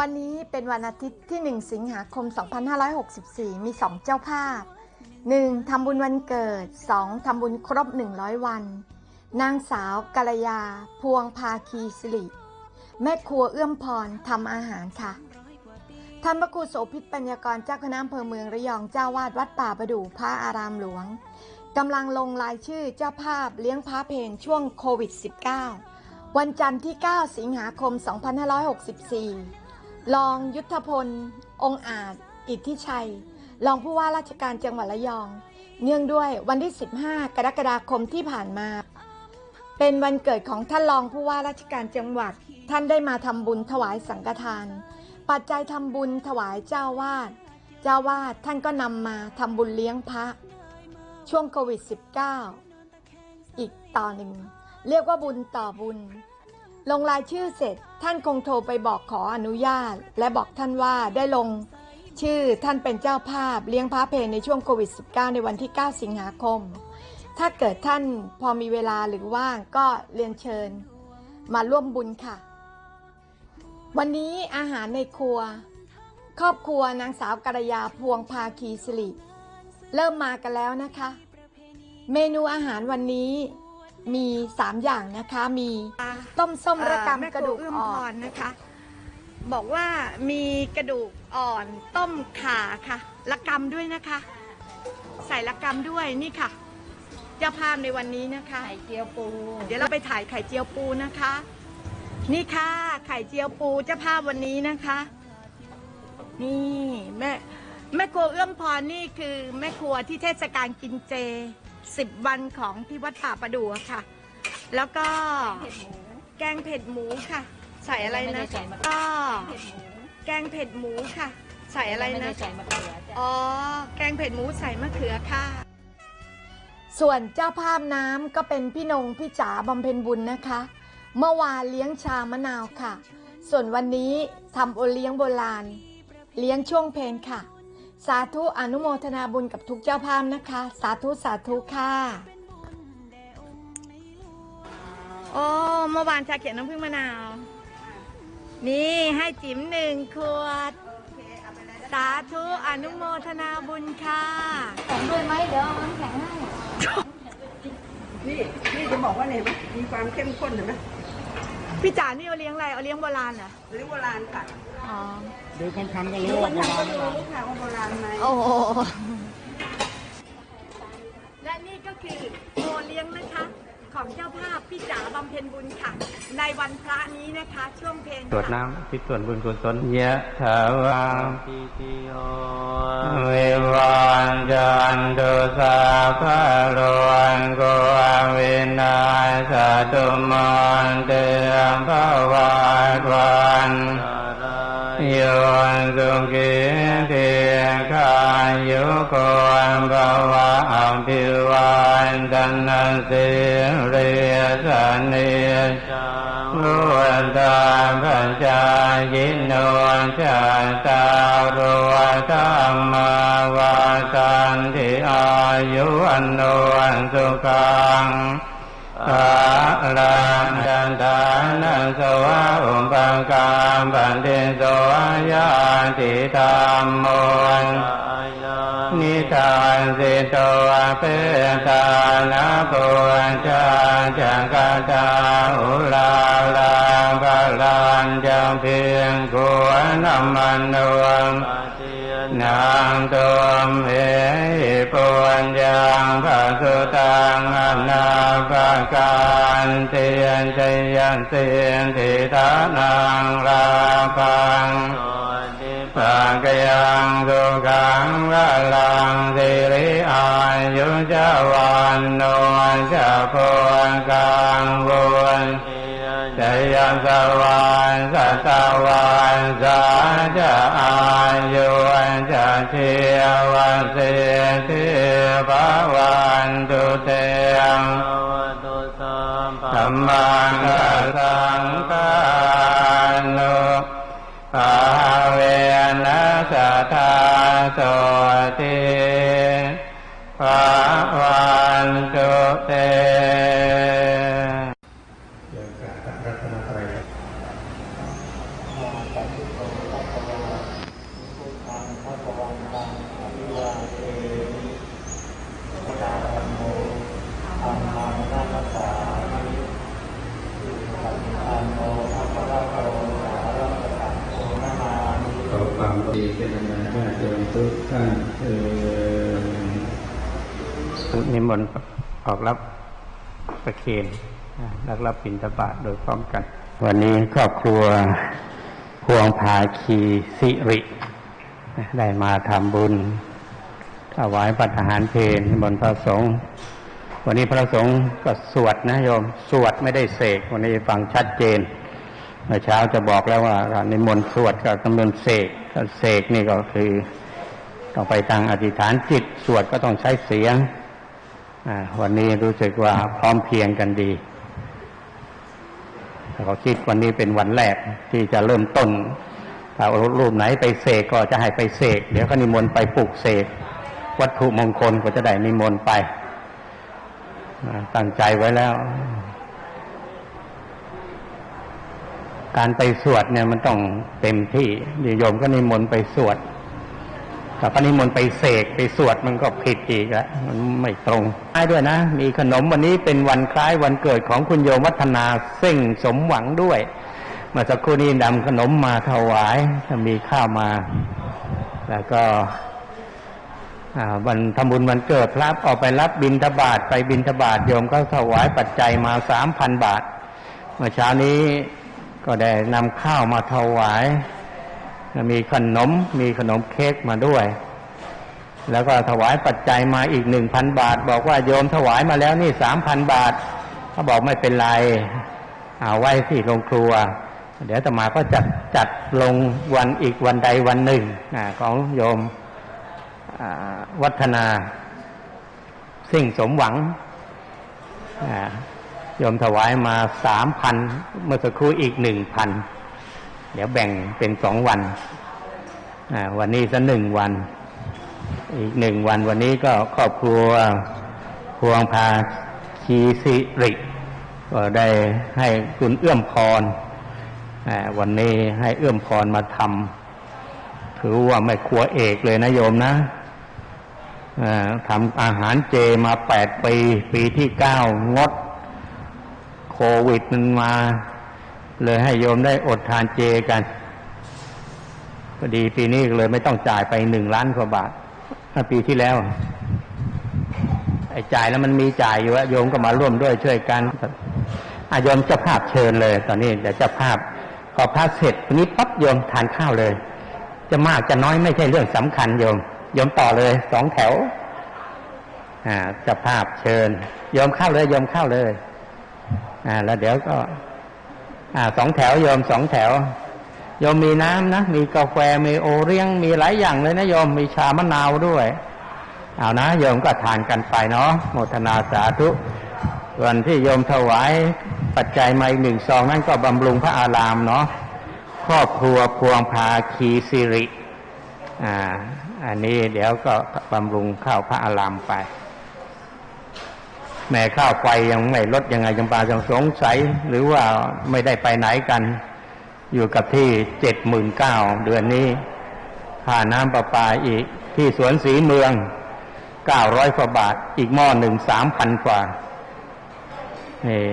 วันนี้เป็นวันอาทิตย์ที่ 1 สิงหาคม 2564 มี 2 เจ้าภาพ 1. ทำบุญวันเกิด 2. ทำบุญครบ 100 วัน นางสาวกัลยา พวงภาคีสิริ แม่ครัวเอื้อมพรทำอาหารค่ะ ท่านพระครูโสภิตปัญญากรเจ้าคณะอำเภอเมืองระยองเจ้าวาดวัดป่าประดู่พระอารามหลวงกำลังลงรายชื่อเจ้าภาพเลี้ยงพระเพนช่วงโควิด -19 วันจันทร์ที่ 9 สิงหาคม 2564 รองยุทธพล องอาจ อิทธิชัย รองผู้ว่าราชการจังหวัดระยอง เนื่องด้วยวันที่ 15 กรกฎาคมที่ผ่านมา เป็นวันเกิดของท่านรองผู้ว่าราชการจังหวัด ท่านได้มาทำบุญถวายสังฆทาน ปัจจัยทำบุญถวายเจ้าวาด เจ้าวาดท่านก็นำมาทำบุญเลี้ยงพระ ช่วงโควิด -19 อีกต่อหนึ่ง เรียกว่าบุญต่อบุญ ลงรายชื่อเสร็จ ท่านคงโทรไปบอกขออนุญาต และบอกท่านว่าได้ลง ชื่อท่านเป็นเจ้าภาพเลี้ยงพระเพลในช่วงโควิด -19 ในวันที่ 9 สิงหาคม ถ้าเกิดท่านพอมีเวลาหรือว่างก็เรียนเชิญ มาร่วมบุญค่ะ วันนี้อาหารในครัว ครอบครัวนางสาวกัลยาพวงภาคีสิริเริ่มมากันแล้วนะคะ เมนูอาหารวันนี้ มี 3 อย่างนะคะ มีต้มส้มระแม่กำคกระรัดูวกเอื้อมอ่พอนรนะคะ บอกว่ามีกระดูกอ่อนต้มข่าค่ะละกำด้วยนะคะ ใส่ละกำด้วยนี่ค่ะเจ้าภาพในวันนี้นะคะ ไข่เจียวปู เดี๋ยวเราไปถ่ายไข่เจียวปูนะคะ นี่ค่ะ ไข่เจียวปูเจ้าภาพวันนี้นะคะ นี่แม่แม่ครัวเอื้อมพรนี่คือแม่ครัวที่เทศกาลกินเจ สิบวันของที่วัดป่าประดู่อะค่ะ แล้วก็เผ็ดหมูแกงเผ็ดหมูค่ะ ใส่อะไรไม่ได้นะใส่มะก็เผ็ดหมูแกงเผ็ดหมูค่ะ ใส่อะไรไม่นะได้ใส่มะเขือจ้ะอ๋อแกงเผ็ดหมูใส่มะเขือค่ะ ส่วนเจ้าภาพน้ำก็เป็นพี่นงพี่จ๋าบำเพ็ญบุญนะคะ เมื่อวานเลี้ยงชามะนาวค่ะ ส่วนวันนี้ทำโอเลี้ยงโบราณ เลี้ยงช่วงเพลนค่ะ สาธุอนุโมทนาบุญกับทุกเจ้าภาพนะคะ สาธุสาธุค่ะโอ้เมื่อวานชาเขียวน้ำผึ้งมะนาว นี่ให้จิ๋มหนึ่งขวด สาธุอนุโมทนาบุญค่ะแข็งด้วยไหมเดี๋ยวเอาน้ำแข็งให้นี่นี่จะบอกว่าเนี่ยเห็นไหมมีความเข้มข้นเห็นไหมพี่จ๋านี่เอาเลี้ยงอะไรเอาเลี้ยงโบราณเหรอหรือโบราณค่ะอ๋อ ดูคำคำๆก็ดูรู้คว่านโบทำราก็ณรู้ค่ะว่าโบราณไหมโอ้โหและนี่ก็คือโอเลี้ยงนะคะ ของเจ้าภาพพี่จ๋าบำเพ็ญบุญค่ะ ในวันพระนี้นะคะ ช่วงเพลงตรวจน้ำทิศส่วนบุญกุศลยะถาวาปิติโยวิวันจันตุสาภาโลวันโกวินาสตุมนเตภวาวันโย นสุขิเทียขายุโกภาวะอภิวันตันสิริสเนจาพุทธาปัญจายินโนจตารโรธรรมวาทันติอายุวันโนสุขัง ภาลังดันทานังสวะอุปังการปันติโสยาติธรรมโมนิทานสิโตเปตานาปุจาจังกาตาอุลาลาภาลันจังเพียงกวนมันนวงนางตุมเห ยังภะสุตังอนาภาการเตียนใจยันเตียนทิทานังลาพังปากยังสุขังวะลังสิริอายุจาวันโนจะพวกังบุญจะยังสวานสัตวานสาจะอายุจะเที วันเสียทีภาวันตุเตงธรรมังกสังฆานุภาเวนะสัทธาโสติภาวันตุเต เกี่ยวกับรัตนตรัย ความดีเป็นธรรมดาญาติโยม ทุกท่านเออนิมนต์ออกรับประเคนรับรับปิณฑบาตโดยพร้อมกัน วันนี้ครอบครัวพวงภาคีสิริ ได้มาทำบุญถวายปัตหารเพลบนพระสงฆ์วันนี้พระสงฆ์ก็สวดนะโยมสวดไม่ได้เสก วันนี้ฟังชัดเจนเมื่อเช้าจะบอกแล้วว่าในมนต์สวดกับจำนวนเสกเสกนี่ก็คือ ต้องไปตั้งอธิษฐานจิตสวดก็ต้องใช้เสียงวันนี้รู้สึกว่าพร้อมเพียงกันดีแต่ก็คิดวันนี้เป็นวันแรกที่จะเริ่มต้นถ้ารูปไหนไปเสกก็จะให้ไปเสกเดี๋ยวก็นิมนต์ไปปลูกเสกวัตถุมงคลก็จะได้นิมนต์ไปตั้งใจไว้แล้ว การไปสวดเนี่ยมันต้องเต็มที่โยมก็นิมนต์ไปสวด แต่ก็นิมนต์ไปเสกไปสวดมันก็ผิดอีกแล้วมันไม่ตรงได้ด้วยนะ มีขนมวันนี้เป็นวันคล้ายวันเกิดของคุณโยมวัฒนาเส้งสมหวังด้วยมาสักครู่นี้นำขนมมาถวายมีข้าวมา แล้วก็วันทำบุญวันเกิดพระออกไปรับบิณฑบาตไปบิณฑบาตโยมก็ถวายปัจจัยมาสามพันบาท เมื่อเช้านี้ก็ได้นำข้าวมาถวาย มีขนมมีขนมเค้กมาด้วย แล้วก็ถวายปัจจัยมาอีกหนึ่งพันบาท บอกว่าโยมถวายมาแล้วนี่สามพันบาทเขาบอกไม่เป็นไร เอาไว้ที่โรงครัว เดี๋ยวต่อมาก็จัดจัดลงวันอีกวันใดวันหนึ่งอของโยมวัฒนา สิ่งสมหวังโยมถวายมาสามพันเมื่อสักครู่อีกหนึ่งพัน เดี๋ยวแบ่งเป็นสองวันวันนี้สักหนึ่งวัน อีกหนึ่งวันวันนี้ก็ครอบครัวพวงพาคีสิริก็ได้ให้คุณเอื้อมพรวันนี้ให้เอื้อมพรมาทำถือว่าไม่ครัวเอกเลยนะโยมนะทำอาหารเจมาแปดปี ปีที่เก้างด โควิดมันมา เลยให้โยมได้อดทานเจกันก็ดีปีนี้เลยไม่ต้องจ่ายไปหนึ่งล้านกว่าบาทปีที่แล้ว ไอ้จ่ายแล้วมันมีจ่ายอยู่อะโยมก็มาร่วมด้วยช่วยกันอาโยมเจ้าภาพเชิญเลย ตอนนี้เดี๋ยวเจ้าภาพพอพระเสร็จนี้ปั๊บโยมทานข้าวเลย จะมากจะน้อยไม่ใช่เรื่องสำคัญโยมโยมต่อเลยสองแถวอ่าเจ้าภาพเชิญโยมเข้าเลยโยมเข้าเลยอ่าแล้วเดี๋ยวก็ อ่าสองแถวโยมสองแถวโยมมีน้ำนะ มีกาแฟมีโอเลี้ยงมีหลายอย่างเลยนะโยมมีชามะนาวด้วย เอานะโยมก็ทานกันไปเนาะโมทนาสาธุส่วนที่โยมถวายปัจจัยมาอีกหนึ่งซองนั่นก็บำรุงพระอารามเนาะครอบครัวพวงพาคีสิริ อ่า อันนี้เดี๋ยวก็บำรุงข้าวพระอารามไป แม่ข้าวไฟยังไม่ลดยังไงจำปาจังสงสัย หรือว่าไม่ได้ไปไหนกัน อยู่กับที่เจ็ดหมื่นเก้าเดือนนี้ค่าน้ำประปาอีกที่สวนสีเมืองเก้าร้อยกว่าบาท อีกหม้อหนึ่งสามพันกว่านี่